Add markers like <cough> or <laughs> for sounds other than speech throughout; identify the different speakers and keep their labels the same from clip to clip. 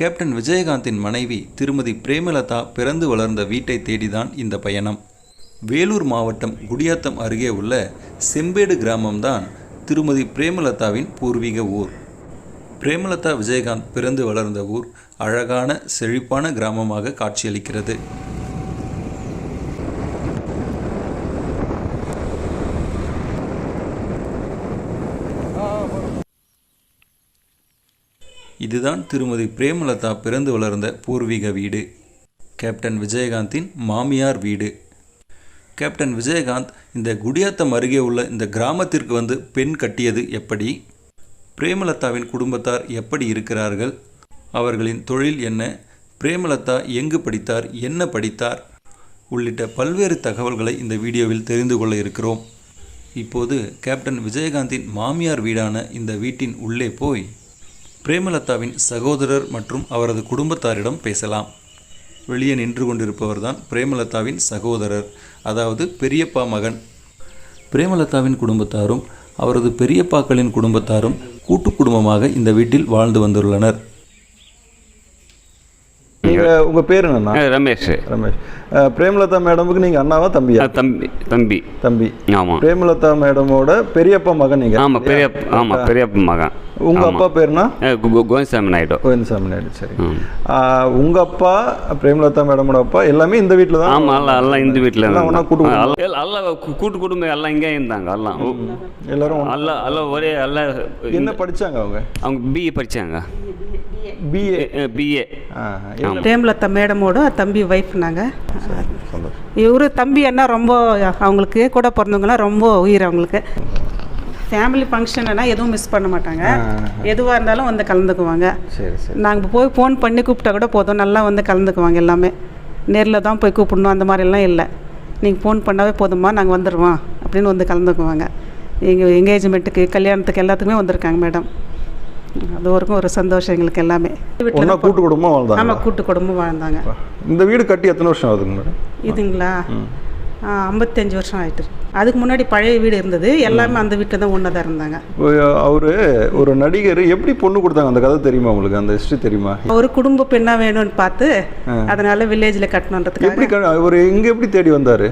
Speaker 1: Captain விஜயகாந்தின் மனைவி திருமதி பிரேமலதா பிறந்து வளர்ந்த வீட்டை தேடிதான் இந்த பயணம். வேலூர் மாவட்டம் குடியாத்தம் அருகே உள்ள செம்பேடு கிராமம்தான் திருமதி பிரேமலதாவின் பூர்வீக ஊர். பிரேமலதா விஜயகாந்த் பிறந்து வளர்ந்த ஊர் அழகான செழிப்பான கிராமமாக காட்சியளிக்கிறது. இதுதான் திருமதி பிரேமலதா பிறந்து வளர்ந்த பூர்வீக வீடு. கேப்டன் விஜயகாந்தின் மாமியார் வீடு. கேப்டன் விஜயகாந்த் இந்த குடியாத்தம் அருகே உள்ள இந்த கிராமத்திற்கு வந்து பெண் கட்டியது எப்படி? பிரேமலதாவின் குடும்பத்தார் எப்படி இருக்கிறார்கள்? அவர்களின் தொழில் என்ன? பிரேமலதா எங்கு படித்தார்? என்ன படித்தார்? உள்ளிட்ட பல்வேறு தகவல்களை இந்த வீடியோவில் தெரிந்து கொள்ள இருக்கிறோம். இப்போது கேப்டன் விஜயகாந்தின் மாமியார் வீடான இந்த வீட்டின் உள்ளே போய் பிரேமலதாவின் சகோதரர் மற்றும் அவரது குடும்பத்தாரிடம் பேசலாம். வெளியே நின்று கொண்டிருப்பவர்தான் பிரேமலதாவின் சகோதரர் அதாவது பெரியப்பா மகன். பிரேமலதாவின் குடும்பத்தாரும் அவரது பெரியப்பாக்களின் குடும்பத்தாரும் கூட்டு குடும்பமாக இந்த வீட்டில் வாழ்ந்து வந்துள்ளனர்.
Speaker 2: நீங்க உங்க பேர் என்னண்ணா
Speaker 3: ரமேஷ்.
Speaker 2: ரமேஷ். அஹ், பிரேமலதா மேடமுக்கு நீங்க அண்ணாவா தம்பியா?
Speaker 3: தம்பி தம்பி.
Speaker 2: தம்பி.
Speaker 3: ஆமாம்
Speaker 2: பிரேமலதா மேடமோட பெரியப்பா மகன் நீங்க.
Speaker 3: ஆமாம் பெரிய ஆமாம் பெரியப்பா மகன்.
Speaker 2: உங்க அப்பா பேருனா?
Speaker 3: கோவிந்தசாமி நாயுடு.
Speaker 2: கோவிந்தசாமி நாயுடு சரி.
Speaker 3: ம்.
Speaker 2: அஹ், உங்க அப்பா பிரேமலதா மேடமோட அப்பா எல்லாமே இந்த வீட்டில் தான்?
Speaker 3: ஆமாம் எல்லாம் எல்லாம் இந்த வீட்டில்
Speaker 2: எல்லாம் ஒண்ணா கூட்டு குடும்பம்.
Speaker 3: எல்லாம் கூ- கூட்டு குடும்பம் எல்லாம் இங்கே இருந்தாங்க எல்லாம்.
Speaker 2: எல்லாரும்.
Speaker 3: எல்லாம் எல்லாம் ஒரே எல்லாம்
Speaker 2: என்ன படிச்சாங்க அவங்க?
Speaker 3: அவங்க பிஏ படித்தாங்க
Speaker 2: பிஏ
Speaker 3: பிஏ
Speaker 4: பிரேமலதா மேடமோட தம்பி ஒய்ஃப் நாங்கள் இவரு தம்பி என்ன ரொம்ப அவங்களுக்கு கூட பிறந்தவங்களாம் ரொம்ப உயிர் அவங்களுக்கு. ஃபேமிலி ஃபங்க்ஷன்னா எதுவும் மிஸ் பண்ண மாட்டாங்க. எதுவாக இருந்தாலும் வந்து கலந்துக்குவாங்க.
Speaker 2: சரி சரி.
Speaker 4: நாங்கள் போய் ஃபோன் பண்ணி கூப்பிட்டா கூட போதும். நல்லா வந்து கலந்துக்குவாங்க எல்லாமே. நேரில் தான் போய் கூப்பிடணும். அந்த மாதிரிலாம் இல்லை. நீங்கள் ஃபோன் பண்ணாவே போதுமா நாங்கள் வந்துடுவோம் அப்படின்னு வந்து கலந்துக்குவாங்க. எங்கள் எங்கேஜ்மெண்ட்டுக்கு கல்யாணத்துக்கு எல்லாத்துக்குமே வந்திருக்காங்க மேடம் அது வரைக்கும் ஒரு சந்தோஷம் எங்களுக்கு எல்லாமே.
Speaker 2: ஒன்றா கூட்டு குடும்பம் வாழ்ந்தாங்க
Speaker 4: ஆமாம் கூட்டு குடும்பம் வாழ்ந்தாங்க.
Speaker 2: இந்த வீடு கட்டி எத்தனை வருஷம் ஆகுதுங்க மேடம்
Speaker 4: இதுங்களா? ஐம்பத்தஞ்சு வருஷம் ஆயிட்டு அதுக்கு முன்னாடி பழைய வீடு இருந்தது. எல்லாமே அந்த வீட்டில் தான் ஒன்றா தான் இருந்தாங்க.
Speaker 2: அவரு ஒரு நடிகர் எப்படி பொண்ணு கொடுத்தாங்க? அந்த கதை தெரியுமா உங்களுக்கு? அந்த ஹிஸ்ட்ரி தெரியுமா?
Speaker 4: ஒரு குடும்ப பெண்ணா வேணும்னு பார்த்து அதனால வில்லேஜில் கட்டணுன்றதுக்காக.
Speaker 2: எப்படி அவர் இங்க எப்படி தேடி வந்தாரு.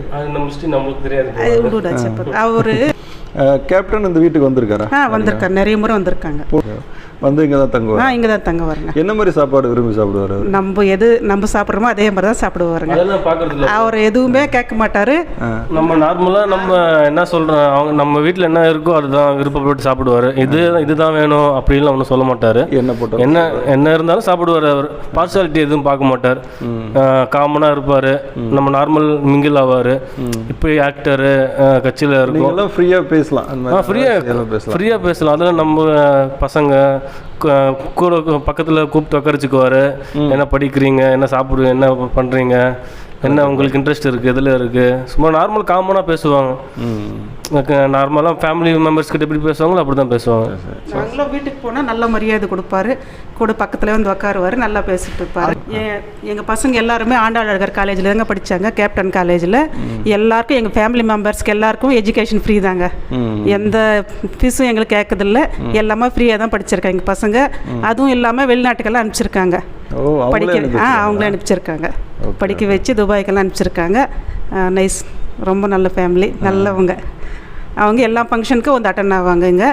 Speaker 4: அவரு
Speaker 2: கேப்டன் இந்த வீட்டுக்கு வந்திருக்காரா?
Speaker 4: ஆ வந்திருக்காரு. நிறைய முறை வந்திருக்காங்க.
Speaker 2: வந்து இங்க தான்
Speaker 4: ஆ
Speaker 2: தங்குவார்
Speaker 4: இங்கே தான் தங்க வருங்க
Speaker 2: என்ன மாதிரி சாப்பாடு விரும்பி சாப்பிடுவார் அவர்?
Speaker 4: நம்ம எது நம்ம சாப்பிட்றோமோ அதே மாதிரி தான் சாப்பிடுவாருங்க.
Speaker 5: அதெல்லாம் பார்க்கறது இல்ல.
Speaker 4: அவர் எதுவுமே கேட்க மாட்டாரு.
Speaker 5: நம்ம நார்மலா நம்ம என்ன சொல்றோம் அவங்க நம்ம வீட்ல என்ன இருக்கோ அதுதான் விருப்பப்பட்டு சாப்பிடுவாரு. இது இதுதான் வேணும் அப்படின்லாம் ஒன்றும் சொல்ல மாட்டாரு.
Speaker 2: என்ன போட்டு
Speaker 5: என்ன என்ன இருந்தாலும் சாப்பிடுவாரு அவர். பார்சாலிட்டி எதுவும் பார்க்க மாட்டார். காமனாக இருப்பார். நம்ம நார்மல் மிங்கிள் ஆவார். இப்போ ஆக்டரு கட்சியில் இருக்கும்.
Speaker 2: எல்லாம் ஃப்ரீயா பேசலாம்.
Speaker 5: ஆ ஃப்ரீயாக
Speaker 2: பேசலாம்.
Speaker 5: ஃப்ரீயாக பேசலாம். அதில் நம்ம பசங்க கூட பக்கத்தில் கூப்பிட்டு உட்காரச்சுக்குவார் என்ன படிக்கிறீங்க? என்ன சாப்பிடுவீங்க? என்ன பண்ணுறீங்க என்ன உங்களுக்கு இன்ட்ரெஸ்ட் இருக்குது எதில் இருக்குது சும்மா நார்மல் காமனாக பேசுவாங்க. நார்மலாக ஃபேமிலி மெம்பர்ஸ் கிட்ட எப்படி பேசுவாங்களோ அப்படி தான் பேசுவாங்க
Speaker 4: நாங்களும் வீட்டுக்கு போனால் நல்ல மரியாதை கொடுப்பாரு. கூட பக்கத்தில் வந்து உட்காருவாரு நல்லா பேசிட்டு இருப்பாரு. எ- எங்க பசங்க எல்லாருமே ஆண்டாளர் காலேஜில் தாங்க படிச்சாங்க கேப்டன் காலேஜில் எல்லாருக்கும் எங்கள் ஃபேமிலி மெம்பர்ஸ்க்கு எல்லாருக்கும் எஜுகேஷன் ஃப்ரீ தாங்க. எந்த ஃபீஸும் எங்களுக்கு கேட்கறதில்ல எல்லாமே ஃப்ரீயாக தான் படிச்சிருக்காங்க எங்கள் பசங்க. அதுவும் இல்லாமல் வெளிநாட்டுக்கெல்லாம் அனுப்பிச்சிருக்காங்க. படிக்க ஆ அவங்களே அனுப்பிச்சிருக்காங்க. படிக்க வச்சு துபாய்க்கெல்லாம் அனுப்பிச்சிருக்காங்க. நைஸ் ரொம்ப நல்ல ஃபேமிலி நல்லவங்க. அவங்க எல்லா ஃபங்க்ஷனுக்கும் வந்து அட்டன் ஆவாங்க இங்கே.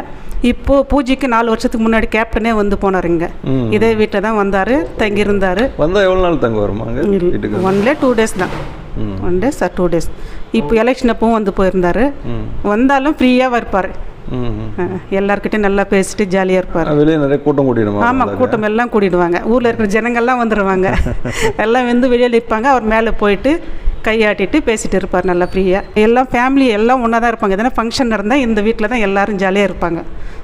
Speaker 4: இப்போது பூஜைக்கு நாலு வருஷத்துக்கு முன்னாடி கேப்டனே வந்து போனார் இங்கே. இதே வீட்டில் தான் வந்தார் தங்கியிருந்தார்.
Speaker 2: வந்தா எவ்வளவு நாள் தங்க வருமா அங்க வீட்டுக்கு?
Speaker 4: ஒன்லே டூ டேஸ் தான். One days or two days இப்போ எலெக்ஷன் அப்பவும் வந்து போயிருந்தார். வந்தாலும் ஃப்ரீயாக இருப்பார்
Speaker 2: ம், ம்.
Speaker 4: எல்லார்கிட்டையும் நல்லா பேசிட்டு ஜாலியாக இருப்பார்.
Speaker 2: வெளியே நிறைய கூட்டம் கூட்டிடுமா
Speaker 4: ஆமாம் கூட்டம் எல்லாம் கூட்டிடுவாங்க ஊரில் இருக்கிற ஜனங்கள்லாம் வந்துடுவாங்க <laughs> எல்லாம் வந்து வெளியில் நிற்பாங்க அவர் மேலே போயிட்டு கையாட்டிட்டு பேசிட்டு இருப்பார் நல்லா ஃப்ரீயாக எல்லாம் ஃபேமிலி எல்லாம் ஒன்றா தான் இருப்பாங்க. எதனா ஃபங்க்ஷன் நடந்தால் இந்த வீட்டில் தான் எல்லாரும் ஜாலியாக இருப்பாங்க.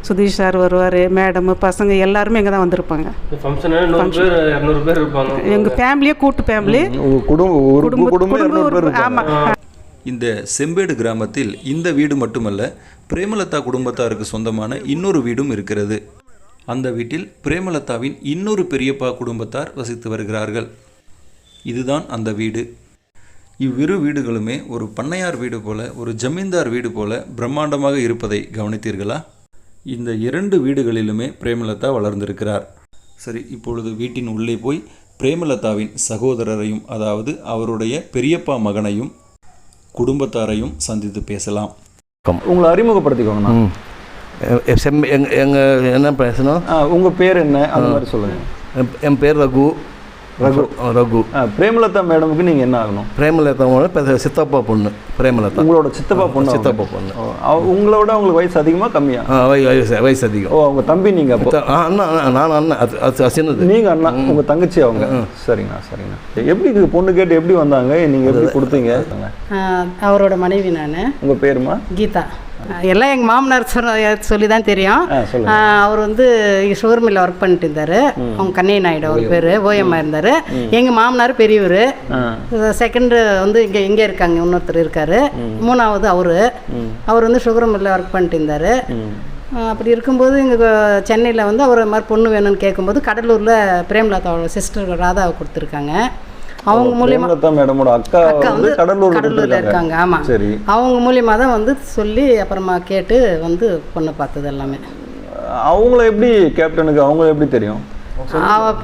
Speaker 4: சுதீஷ் சார் வருவார் மேடம் பசங்க எல்லாருமே இங்கே தான் வந்திருப்பாங்க. எங்கள் ஃபேமிலியே கூட்டு ஃபேமிலி
Speaker 2: உங்க குடும்பம் ஒரு குடும்பம் இருநூறு பேர் இருப்பாங்க.
Speaker 4: ஆமாம்
Speaker 1: இந்த செம்பேடு கிராமத்தில் இந்த வீடு மட்டுமல்ல பிரேமலதா குடும்பத்தாருக்கு சொந்தமான இன்னொரு வீடும் இருக்கிறது. அந்த வீட்டில் பிரேமலதாவின் இன்னொரு பெரியப்பா குடும்பத்தார் வசித்து வருகிறார்கள். இதுதான் அந்த வீடு. இவ்விரு வீடுகளுமே ஒரு பண்ணையார் வீடு போல ஒரு ஜமீன்தார் வீடு போல பிரம்மாண்டமாக இருப்பதை கவனித்தீர்களா? இந்த இரண்டு வீடுகளிலுமே பிரேமலதா வளர்ந்திருக்கிறார். சரி இப்பொழுது வீட்டின் உள்ளே போய் பிரேமலதாவின் சகோதரரையும் அதாவது அவருடைய பெரியப்பா மகனையும் குடும்பத்தாரையும் சந்தித்து பேசலாம்.
Speaker 2: உங்களை அறிமுகப்படுத்திக்கோங்கண்ணா.
Speaker 6: செம் எங்க எங்கள் என்ன பேசணும்?
Speaker 2: ஆ, உங்க பேர் என்ன? அந்த மாதிரி சொல்லுங்க.
Speaker 6: என்- என் பேர் ரகு.
Speaker 2: ரகு.
Speaker 6: ரகு.
Speaker 2: ஆ, பிரேமலதா மேடமுக்கு நீங்க என்ன ஆகணும்?
Speaker 6: பிரேமலதாவோட பெ- சித்தப்பா பொண்ணு பிரேமலதா.
Speaker 2: உங்களோட சித்தப்பா பொண்ணு
Speaker 6: சித்தப்பா. பொண்ணு.
Speaker 2: உங்களோட உங்களுக்கு வயசு அதிகமா கம்மியா?
Speaker 6: ஆ வய- வயசு வயசு அதிகம்.
Speaker 2: ஓ அவங்க தம்பி நீங்க அப்போ?
Speaker 6: அண்ணா அண்ணா, நான் அண்ணன் அது சின்னது.
Speaker 2: நீங்க அண்ணா உங்க தங்கச்சி அவங்க? சரிங்கண்ணா சரிங்கண்ணா. எப்படி இது பொண்ணு கேட்டு எப்படி வந்தாங்க? நீங்க எப்படி கொடுத்தீங்க?
Speaker 7: அவரோட மனைவி நான்.
Speaker 2: உங்க பேருமா?
Speaker 7: கீதா. எல்லாம் எங்கள் மாமனார் சொன்ன சொல்லி தான் தெரியும் அவர் வந்து ஷுகர் மில்லில் ஒர்க் பண்ணிட்டு இருந்தார். அவங்க கண்ணைய நாயுடு அவர் பேர் ஓஎம்மா இருந்தார். எங்கள் மாமனார் பெரியவர். செகண்டு வந்து இங்கே இங்கே இருக்காங்க இன்னொருத்தர் இருக்கார். மூணாவது அவர். அவர் வந்து சுகர் மில்லில் ஒர்க் பண்ணிட்டு இருந்தார். அப்படி இருக்கும்போது இங்கே சென்னையில் வந்து அவர் மாதிரி பொண்ணு வேணும்னு கேட்கும்போது கடலூரில் பிரேமலதாவோட சிஸ்டர் ராதாவை கொடுத்துருக்காங்க. அவங்க மூலியமா
Speaker 2: பிரேமலதா மேடமோட அக்கா வந்து
Speaker 7: வந்து
Speaker 2: கடலூர்ல
Speaker 7: இருக்காங்க ஆமா.
Speaker 2: சரி.
Speaker 7: அவங்க மூலியமா தான் வந்து சொல்லி அப்புறமா கேட்டு வந்து பொண்ணு பார்த்தது எல்லாமே.
Speaker 2: அவங்கள எப்படி கேப்டனுக்கு அவங்கள எப்படி தெரியும்?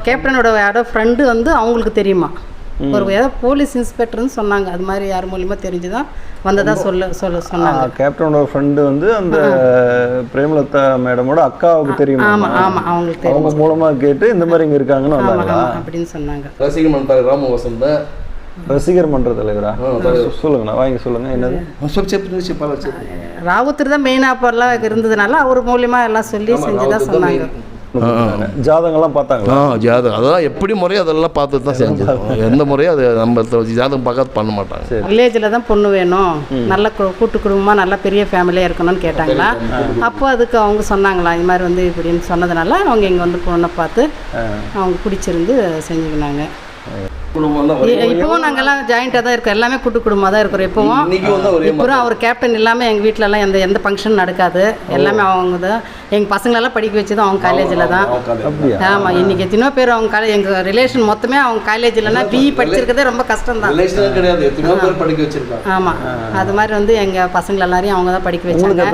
Speaker 7: கேப்டனோட யாரோ ஃப்ரெண்டு வந்து அவங்களுக்கு தெரியுமா? ஒரு ஏதோ போலீஸ் இன்ஸ்பெக்டர்னு சொன்னாங்க. அது மாதிரி யார் மூலியமாக தெரிஞ்சுதான் வந்ததா சொல்ல சொல்ல சொன்னாங்க.
Speaker 2: கேப்டனோட ஃப்ரெண்டு வந்து அந்த பிரேமலதா மேடமோட அக்காவுக்கு தெரியும்?
Speaker 7: ஆமாம் ஆமா அவங்களுக்கு தெரியும்.
Speaker 2: அவங்க மூலமா கேட்டு இந்த மாதிரி இங்கே இருக்காங்கன்னு
Speaker 7: வந்தாங்க அப்படின்னு சொன்னாங்க.
Speaker 6: ரசிகர் மன்றம் ராம வசந்த.
Speaker 2: ரசிகர் மன்ற தலைவரா? சொல்லுங்கண்ணா வாங்கி சொல்லுங்க என்னது?
Speaker 7: ராவுத்தர் தான் மெயினாக அப்போல்லாம் இருந்ததுனால அவர் மூலியமாக எல்லாம் சொல்லி செஞ்சுதான் சொன்னாங்க.
Speaker 2: ஜாதகம்லாம் பார்த்தாங்களா?
Speaker 6: ஆ ஜாதகம். அதெல்லாம் எப்படி முறையோ அதெல்லாம் பார்த்து தான் செஞ்சது எந்த முறையோ அது நம்ம ஜாதகம் பார்க்காத பண்ண மாட்டாங்க.
Speaker 7: வில்லேஜில் தான் பொண்ணு வேணும். நல்ல கூட்டு குடும்பமாக நல்ல பெரிய ஃபேமிலியாக இருக்கணும்னு கேட்டாங்களா? அப்போ அதுக்கு அவங்க சொன்னாங்களா இது மாதிரி வந்து இப்படின்னு சொன்னதுனால அவங்க இங்கே வந்து பொண்ணை பார்த்து அவங்க பிடிச்சிருந்து செஞ்சுக்கினாங்க.
Speaker 6: குடும்பம் தான்
Speaker 7: இப்பவும் நாங்கெல்லாம் ஜாயிண்டாக தான் இருக்கோம். எல்லாமே கூட்டு குடும்பமாக தான் இருக்கிறோம் இப்போவும்
Speaker 6: இன்னைக்கு வந்து ஒரே
Speaker 7: இப்போ அவர் கேப்டன் இல்லாமல் எங்கள் வீட்டிலலாம் எந்த எந்த ஃபங்க்ஷன் நடக்காது. எல்லாமே அவங்க தான் எங்கள் பசங்களெல்லாம் படிக்க வச்சதும் அவங்க காலேஜில் தான். ஆமாம் இன்னைக்கு எத்தனையோ பேர் அவங்க காலேஜ் எங்கள் ரிலேஷன் மொத்தமே அவங்க காலேஜில்னா பிஇ படிச்சிருக்கதே ரொம்ப கஷ்டம் தான்
Speaker 6: ரிலேஷனே கிடையாது. எத்தனையோ பேர் படிக்க வச்சிருக்காங்க.
Speaker 7: ஆமாம் அது மாதிரி வந்து எங்கள் பசங்க எல்லாரையும் அவங்க தான் படிக்க வச்சாங்க.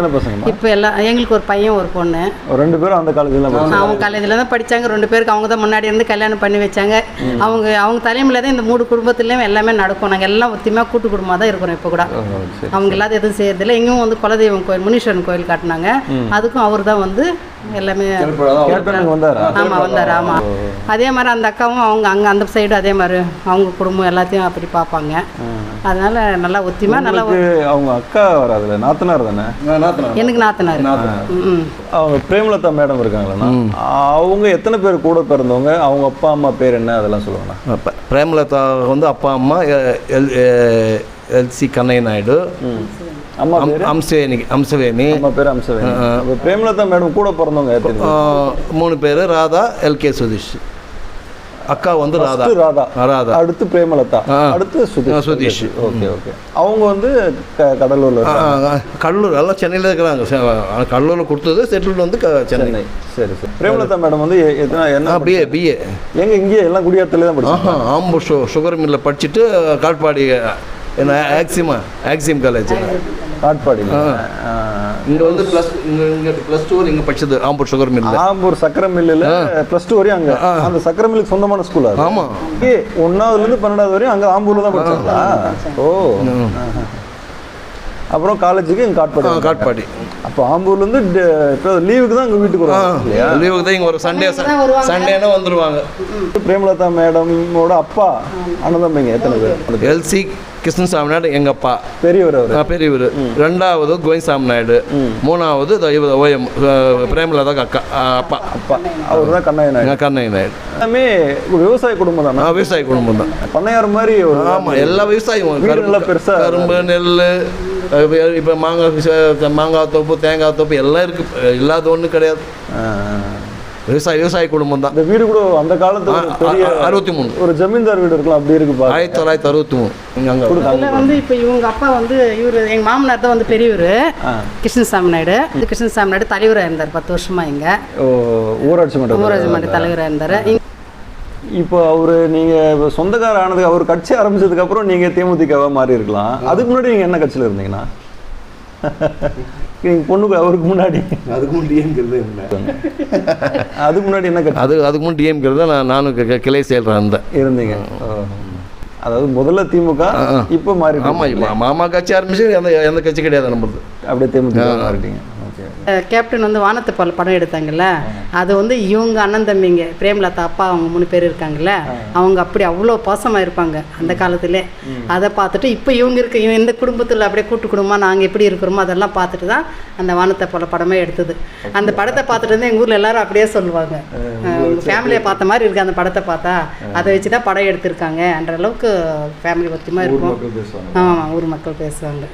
Speaker 7: இப்போ எல்லாம் எங்களுக்கு ஒரு பையன் ஒரு பொண்ணு.
Speaker 2: ரெண்டு பேரும் அந்த காலேஜில் தான் படிச்சாங்க.
Speaker 7: அவங்க காலேஜில் தான் படித்தாங்க ரெண்டு பேருக்கு அவங்க தான் முன்னாடி இருந்து கல்யாணம் பண்ணி வச்சாங்க. அவங்க அவங்க தலைமையில் தான் இந்த மூணு குடும்பத்துலேயும் எல்லாமே நடக்கும். நாங்கள் எல்லாம் ஒத்துமையாக கூட்டு குடும்பமாக தான் இருக்கிறோம் இப்போ கூட. அவங்க இல்லாத எதுவும் செய்யறதில்ல. எங்கேயும் வந்து குலதெய்வம் கோயில் முனீஸ்வரன் கோயில் காட்டினாங்க. அதுக்கும் அவர் தான் வந்து எல்லாமே ஆமாம் வந்தார்? ஆமாம் அதே மாதிரி அந்த அக்காவும் அவங்க அங்கே அந்த சைடு அதே மாதிரி அவங்க குடும்பம் எல்லாத்தையும் அப்படி பார்ப்பாங்க. அதனால நல்லா ஒத்திமா நல்லா
Speaker 2: அவங்க அக்கா வராதுல்ல? நாத்தனார் தானே?
Speaker 7: எனக்கு நாத்தனார்.
Speaker 2: அவங்க பிரேமலதா மேடம் இருக்காங்களா அவங்க எத்தனை பேர் கூட பிறந்தவங்க? அவங்க அப்பா அம்மா பேர் என்ன? அதெல்லாம் சொல்லுவாங்கண்ணா
Speaker 6: ப- பிரேமலதா வந்து அப்பா அம்மா எல் எல்சி கண்ணைய நாயுடு. அம்சவேணி அம்சவேணி.
Speaker 2: அம்மா பேர் அம்சவேணி. பிரேமலதா மேடம் கூட பிறந்தவங்க
Speaker 6: மூணு பேர் ராதா எல்கே சுதீஷ். அக்கா வந்து ராதா.
Speaker 2: ராதா.
Speaker 6: ராதா.
Speaker 2: அடுத்து பிரேமலதா. அடுத்து சுதீஷ். Okay okay. அவங்க வந்து கடலூர்ல
Speaker 6: கடலூர் எல்லாம் சென்னையில் இருக்கிறாங்க. கடலூரில் கொடுத்தது செட்டில் வந்து சென்னை.
Speaker 2: சரி சரி. பிரேமலதா மேடம் வந்து எத்தனை என்ன
Speaker 6: பிஏ பிஏ
Speaker 2: எங்க இங்கேயே எல்லாம் குடியாத்துல தான்
Speaker 6: ஆம்பூர் ஷு சுகர் மில்லில் படிச்சுட்டு காட்பாடி என்ன ஆக்சிமா ஆக்சிம் காலேஜ்
Speaker 2: காட்பாடி
Speaker 6: இங்கே வந்து ப்ளஸ் இங்கே இங்கே ப்ளஸ் டூ இங்கே படிச்சது? ஆம்பூர் சுகர் மில்லில்
Speaker 2: ஆம்பூர் சக்கரை மில்லுல பிளஸ் டூ வரையும் அங்க. அந்த சக்கரை மில்லுக்கு சொந்தமான ஸ்கூல் அது.
Speaker 6: ஆமா.
Speaker 2: ஏ ஒன்னாவதுல இருந்து பன்னெண்டாவது வரையும் அங்க ஆம்பூர்ல தான் படிச்சாங்களா? ஓ. அப்புறம் காலேஜுக்கு இங்க காட்பாடி.
Speaker 6: காட்பாடி.
Speaker 2: அப்போ ஆம்பூர்ல இருந்து லீவுக்கு தான் அங்க வீட்டுக்கு வருவாங்க. இல்லையா?
Speaker 6: லீவுக்கு தான் இங்கே ஒரு சண்டே சண்டேனா வந்துருவாங்க.
Speaker 2: பிரேமலதா மேடமோட அப்பா அண்ணன் தம்பிங்க எத்தனை பேர்?
Speaker 6: எல்சி கிருஷ்ணசாமி நாயுடு எங்கள் அப்பா
Speaker 2: பெரியவர்.
Speaker 6: பெரியவர் ரெண்டாவது கோவிந்தசாமி நாயுடு மூணாவது இவர் ஓஎம் பிரேமலதா அக்கா அப்பா.
Speaker 2: அப்பா. அவர் தான் கண்ணாய நாயுடு.
Speaker 6: கண்ணை நாயுடு.
Speaker 2: எல்லாமே விவசாய குடும்பம் தானே?
Speaker 6: நான் விவசாய குடும்பம் தான்.
Speaker 2: பண்ணையார் மாதிரி
Speaker 6: ஆமாம் எல்லா விவசாயம்
Speaker 2: வீடு
Speaker 6: கரும்பு
Speaker 2: நல்லா பெருசா
Speaker 6: கரும்பு நெல் இப்போ மாங்காய் மாங்காய் தோப்பு தேங்காய் தோப்பு எல்லாம் இருக்குது இல்லாத ஒன்றும் கிடையாது. விவசாய விவசாய குடும்பம் தான்.
Speaker 2: இந்த வீடு கூட அந்த காலத்துல ஒரு பெரிய
Speaker 6: அறுபத்தி மூணு
Speaker 2: ஒரு ஜமீன்தார் வீடு இருக்கலாம் அப்படி இருக்கு பாருங்க.
Speaker 6: ஆயிரத்தி தொள்ளாயிரத்தி அறுபத்தி மூணு அங்கே
Speaker 7: இதில் வந்து இப்போ இவங்க அப்பா வந்து இவர் எங்கள் மாமனார் தான் வந்து பெரியவர். கிருஷ்ணசாமி நாயுடு. கிருஷ்ணசாமி நாயுடு தலைவராக இருந்தார் பத்து வருஷமா இங்கே.
Speaker 2: ஓ, ஊராட்சி மன்ற
Speaker 7: ஊராட்சி மன்ற தலைவராக இருந்தார்.
Speaker 2: இப்போ அவரு நீங்க இப்ப சொந்தக்கார ஆனதுக்கு அவர் கட்சி ஆரம்பிச்சதுக்கு அப்புறம் நீங்க தேமுதிகவா மாறி இருக்கலாம் அதுக்கு முன்னாடி நீங்க என்ன கட்சியில இருந்தீங்கன்னா? நீங்கள் பொண்ணுக்கு அவருக்கு முன்னாடி.
Speaker 6: அதுக்கு முன் டிஎம்கிறது
Speaker 2: அதுக்கு முன்னாடி என்ன
Speaker 6: அது அதுக்கு முன் டிஎம்கிறது நான் நானும் கிளை செயலராக இருந்தேன்.
Speaker 2: இருந்தீங்க. அதாவது முதல்ல திமுக இப்போ மாறி
Speaker 6: ஆமாம் இப்போ மாமா கட்சி ஆரம்பிச்சு எந்த எந்த கட்சி கிடையாது நம்மளுது.
Speaker 2: அப்படியே தேமுதிக மாறிட்டீங்க.
Speaker 7: கேப்டன் வந்து வானத்தை போல படம் எடுத்தாங்கல்ல? அது வந்து இவங்க அண்ணன் தம்பிங்க பிரேமலதா அப்பா அவங்க மூணு பேர் இருக்காங்கல்ல? அவங்க அப்படி அவ்வளோ பாசமாக இருப்பாங்க அந்த காலத்திலே. அதை பார்த்துட்டு இப்போ இவங்க இருக்க இவங்க இந்த குடும்பத்தில் அப்படியே கூட்டு குடும்பமாக நாங்கள் எப்படி இருக்கிறோமோ அதெல்லாம் பார்த்துட்டு தான் அந்த வானத்தை போல படமே எடுத்தது. அந்த படத்தை பார்த்துட்டு வந்து எங்கள் ஊரில் எல்லாரும் அப்படியே சொல்லுவாங்க. ஃபேமிலியை பார்த்த மாதிரி இருக்குது அந்த படத்தை பார்த்தா. அதை வச்சு தான் படம் எடுத்திருக்காங்கன்ற அளவுக்கு ஃபேமிலி ஒத்துமா இருக்கும் ஆமாம் ஊர் மக்கள் பேசுவாங்க.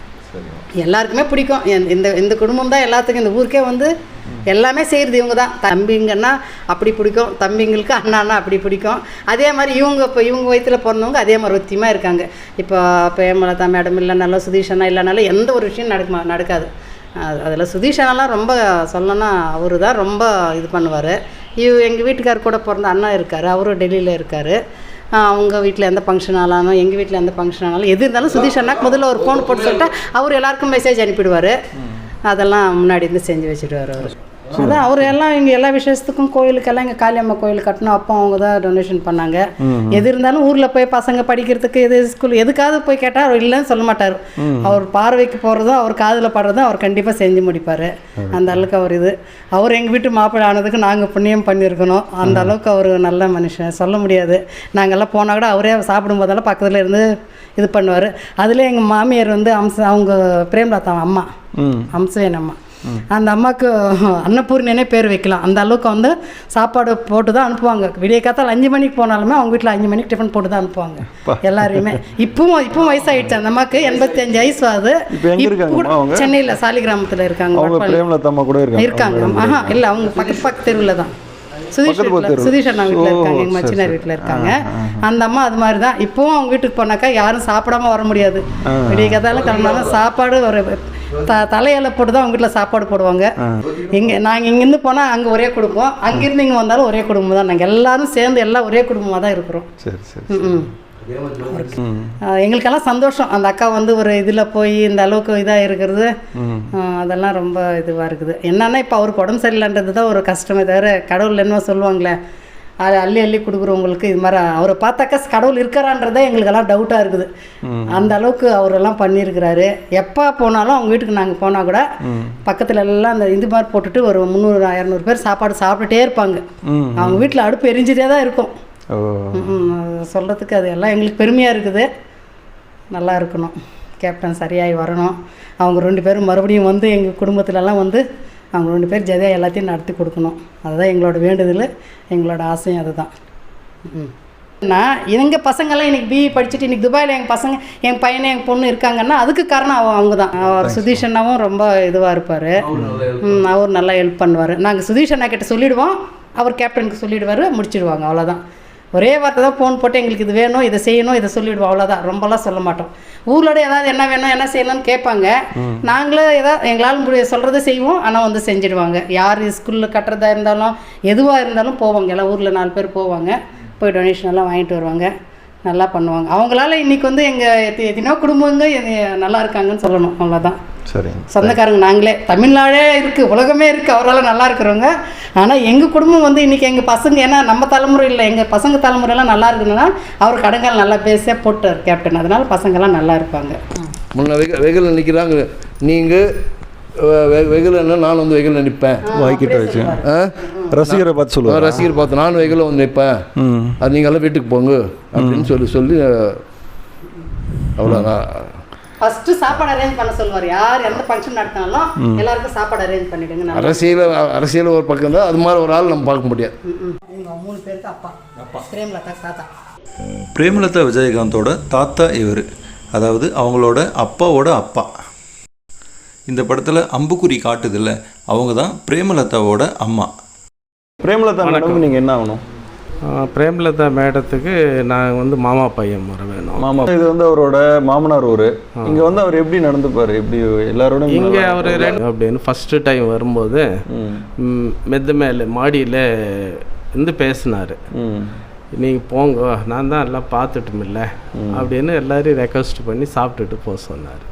Speaker 7: எல்லாருக்குமே பிடிக்கும். என்- இந்த இந்த குடும்பம் தான் எல்லாத்துக்கும் இந்த ஊருக்கே வந்து எல்லாமே செய்கிறது இவங்க தான். தம்பிங்கன்னா அப்படி பிடிக்கும். தம்பிங்களுக்கு அண்ணான்னா அப்படி பிடிக்கும். அதே மாதிரி இவங்க இப்போ இவங்க வயிற்றில் பிறந்தவங்க அதே மாதிரி ஒத்தியமாக இருக்காங்க. இப்போ பிரேமலதா மேடம் இல்லைனாலும் சுதீஷனா இல்லைனாலும் எந்த ஒரு விஷயம் நடக்குமா நடக்காது. அதில் சுதீஷனெல்லாம் ரொம்ப சொல்லணும்னா அவரு தான் ரொம்ப இது பண்ணுவார். இவ் எங்கள் வீட்டுக்கார் கூட பிறந்த அண்ணா இருக்கார். அவரும் டெல்லியில் இருக்கார். அவங்க வீட்டில் எந்த ஃபங்க்ஷன் ஆனாலும் எங்கள் வீட்டில் எந்த ஃபங்க்ஷன் ஆனாலும் எது இருந்தாலும் சுதீஷ் அண்ணாக்கு முதல்ல ஒரு ஃபோன் போட்டு சொல்லிட்டு அவர் எல்லாருக்கும் மெசேஜ் அனுப்பிடுவார். அதெல்லாம் முன்னாடி இருந்து செஞ்சு வச்சுடுவார் அவர். அதான் அவர் எல்லாம் இங்கே எல்லா விசேஷத்துக்கும் கோயிலுக்கெல்லாம் இங்கே காளியம்மா கோயில் கட்டணும். அப்போ அவங்க தான் டொனேஷன் பண்ணாங்க எது இருந்தாலும் ஊரில் போய் பசங்க படிக்கிறதுக்கு எது ஸ்கூல் எதுக்காவது போய் கேட்டால் அவர் இல்லைன்னு சொல்ல மாட்டார். அவர் பார்வைக்கு போகிறதும் அவர் காதில் படுறதும் அவர் கண்டிப்பாக செஞ்சு முடிப்பார். அந்த அளவுக்கு அவர் இது. அவர் எங்கள் வீட்டு மாப்பிள்ளை ஆனதுக்கு நாங்கள் புண்ணியம் பண்ணியிருக்கணும். அந்த அளவுக்கு அவர் நல்ல மனுஷன். சொல்ல முடியாது. நாங்கள்லாம் போனால் கூட அவரே சாப்பிடும் போதெல்லாம் பக்கத்தில் இருந்து இது பண்ணுவார். அதில் எங்கள் மாமியார் வந்து அம்ச அவங்க பிரேம்லதா அம்மா. அம்சவேன் அம்மா. அந்த அம்மாவுக்கு <laughs> அன்னபூர்ணினே பேர் வைக்கலாம். அந்த அளவுக்கு வந்து சாப்பாடு போட்டு தான் அனுப்புவாங்க. விடிய காத்தால் அஞ்சு மணிக்கு போனாலுமே அவங்க வீட்டில் அஞ்சு மணிக்கு டிஃபன் போட்டு தான் அனுப்புவாங்க எல்லாரையுமே. இப்பவும் இப்பவும் வயசாயிடுச்சு. அந்த அம்மாவுக்கு எண்பத்தஞ்சு வயசு ஆகுது? சென்னையில் சாலி கிராமத்தில் இருக்காங்க.
Speaker 2: இருக்காங்க.
Speaker 7: ஆஹா இல்லை அவங்க பக்கத்து பக்கத்து தெருவில் தான். சுதீஷ் வீட்டில். சுதீஷ் அண்ணா வீட்டில் இருக்காங்க. எங்கள் மச்சினார். வீட்டில் இருக்காங்க. அந்த அம்மா அது மாதிரி தான். இப்போவும் அவங்க வீட்டுக்கு போனாக்கா யாரும் சாப்பிடாம வர முடியாது. விடிய கதால கிளம்பினாலும் சாப்பாடு ஒரு த தலையில போட்டு தான் அவங்க வீட்டில் சாப்பாடு போடுவாங்க. இங்கே நாங்கள் இங்கேருந்து போனால் அங்கே ஒரே குடும்பம். அங்கேருந்து இங்கே வந்தாலும் ஒரே குடும்பம் தான் நாங்கள் எல்லாரும் சேர்ந்து எல்லாம் ஒரே குடும்பமாக தான் இருக்கிறோம்.
Speaker 2: சரி சரி
Speaker 7: ம் எங்களுக்கெல்லாம் சந்தோஷம். அந்த அக்கா வந்து ஒரு இதில் போய் இந்த அளவுக்கு இதாக இருக்கிறது. அதெல்லாம் ரொம்ப இதுவாக இருக்குது. என்னன்னா இப்போ அவருக்கு உடம்பு சரியில்லைன்றது தான் ஒரு கஷ்டமே தவிர கடவுள் என்ன சொல்லுவாங்களே அது அள்ளி அள்ளி கொடுக்குறவங்களுக்கு இது மாதிரி அவரை பார்த்தாக்கா கடவுள் இருக்கிறான்றதே எங்களுக்கெல்லாம் டவுட்டாக இருக்குது. அந்த அளவுக்கு அவரெல்லாம் பண்ணியிருக்கிறாரு. எப்போ போனாலும் அவங்க வீட்டுக்கு நாங்கள் போனால் கூட பக்கத்துல எல்லாம் அந்த இது மாதிரி போட்டுட்டு ஒரு முந்நூறு இரநூறு பேர் சாப்பாடு சாப்பிட்டுட்டே இருப்பாங்க. அவங்க வீட்டில் அடுப்பு எரிஞ்சிட்டே தான் இருக்கும். சொல்கிறதுக்கு அது எல்லாம் எங்களுக்கு பெருமையாக இருக்குது. நல்லா இருக்கணும். கேப்டன் சரியாகி வரணும். அவங்க ரெண்டு பேரும் மறுபடியும் வந்து எங்கள் குடும்பத்துலலாம் வந்து அவங்க ரெண்டு பேர் ஜெதையாக எல்லாத்தையும் நடத்தி கொடுக்கணும். அதுதான் எங்களோட வேண்டுதல் எங்களோட ஆசையும் அதுதான். ம். நான் எங்கள் பசங்கெல்லாம் இன்னைக்கு பிஇ படிச்சுட்டு இன்னைக்கு துபாயில் எங்கள் பசங்க என் பையன் என் பொண்ணு இருக்காங்கன்னா அதுக்கு காரணம் அவ அவங்க தான் அவர் சுதீஷ் அண்ணாவும் ரொம்ப இதுவாக இருப்பார். அவர் நல்லா ஹெல்ப் பண்ணுவார். நாங்கள் சுதீஷ் அண்ணா கிட்ட சொல்லிடுவோம். அவர் கேப்டனுக்கு சொல்லிடுவார் முடிச்சிடுவாங்க. அவ்வளோதான் ஒரே வார்த்தை தான் ஃபோன் போட்டு எங்களுக்கு இது வேணும் இதை செய்யணும் இதை சொல்லிடுவோம் அவ்வளோதான் ரொம்பலாம் சொல்ல மாட்டோம். ஊரோட ஏதாவது என்ன வேணும் என்ன செய்யணும்னு கேட்பாங்க. நாங்களே ஏதாவது எங்களால் முடிய சொல்கிறத செய்வோம். ஆனால் வந்து செஞ்சிடுவாங்க. யார் ஸ்கூலில் கட்டுறதா இருந்தாலும் எதுவாக இருந்தாலும் போவாங்க. எல்லாம் ஊரில் நாலு பேர் போவாங்க. போய் டொனேஷன் எல்லாம் வாங்கிட்டு வருவாங்க. நல்லா பண்ணுவாங்க. அவங்களால இன்னைக்கு வந்து எங்கள் எத்தனையோ குடும்பங்க நல்லா இருக்காங்கன்னு சொல்லணும். அவ்வளோதான்
Speaker 2: சரிங்க.
Speaker 7: சொந்தக்காரங்க நாங்களே. தமிழ்நாடே இருக்குது உலகமே இருக்குது அவரால் நல்லா இருக்கிறவங்க. ஆனால் எங்கள் குடும்பம் வந்து இன்றைக்கி எங்கள் பசங்க ஏன்னா நம்ம தலைமுறை இல்லை எங்கள் பசங்க தலைமுறையெல்லாம் நல்லா இருக்குதுன்னா அவர் கடங்கால் நல்லா பேச போட்டார் கேப்டன் அதனால பசங்கெல்லாம் நல்லா இருப்பாங்க.
Speaker 6: முன்ன வெக வெகுல நிற்கிறாங்க நீங்கள் வெகுலன்னா நான் வந்து வெகுல நிற்பேன்
Speaker 2: வாய்க்கிட்ட வச்சு.
Speaker 6: ஆ?
Speaker 2: ரசிகரை பார்த்து
Speaker 6: நான்
Speaker 2: சொல்லுவாங்க
Speaker 6: ரசிகர் பார்த்து நானும் வெகுல வந்து நிற்பேன் அது நீங்கள் எல்லாம் வீட்டுக்கு போங்க அப்படின்னு சொல்லி சொல்லி அவ்வளோதான்
Speaker 7: ஃபஸ்ட்டு சாப்பாடு அரேஞ்ச் பண்ண சொல்லுவார். யார் எந்த ஃபங்க்ஷன் நடத்தினாலும் எல்லாருக்கும் சாப்பாடு அரேஞ்ச் பண்ணிவிடுங்க நல்லா
Speaker 6: அரசியல் அரசியல் ஒரு பக்கம் தான் அது மாதிரி ஒரு ஆள் நம்ம பார்க்க முடியாது.
Speaker 7: இவங்க மூணு பேருக்கு அப்பா. பிரேம்லதா தாத்தா.
Speaker 1: பிரேமலதா விஜயகாந்தோட தாத்தா இவர். அதாவது அவங்களோட அப்பாவோட அப்பா. இந்த படத்தில் அம்புக்குறி காட்டுதில்ல அவங்க தான் பிரேமலதாவோட அம்மா.
Speaker 2: பிரேமலதா மேடம் நீங்கள் என்ன ஆகணும்?
Speaker 5: பிரேமலதா மேடத்துக்கு நான் வந்து மாமா பையன் முறை வேணும்.
Speaker 2: மாமா. இது வந்து அவரோட மாமனார் ஊர். இங்க வந்து அவர் எப்படி நடந்துப்பாரு? எப்படி எல்லாரோட
Speaker 5: இங்கே அவர் அப்படின்னு ஃபஸ்ட்டு டைம் வரும்போது மெத்த மேலே மாடியில் இருந்து பேசினார். நீங்கள் போங்க நான் தான் எல்லாம் பார்த்துட்டுமில்ல அப்படின்னு எல்லாரையும் ரெக்வஸ்ட் பண்ணி சாப்பிட்டுட்டு போக சொன்னார்.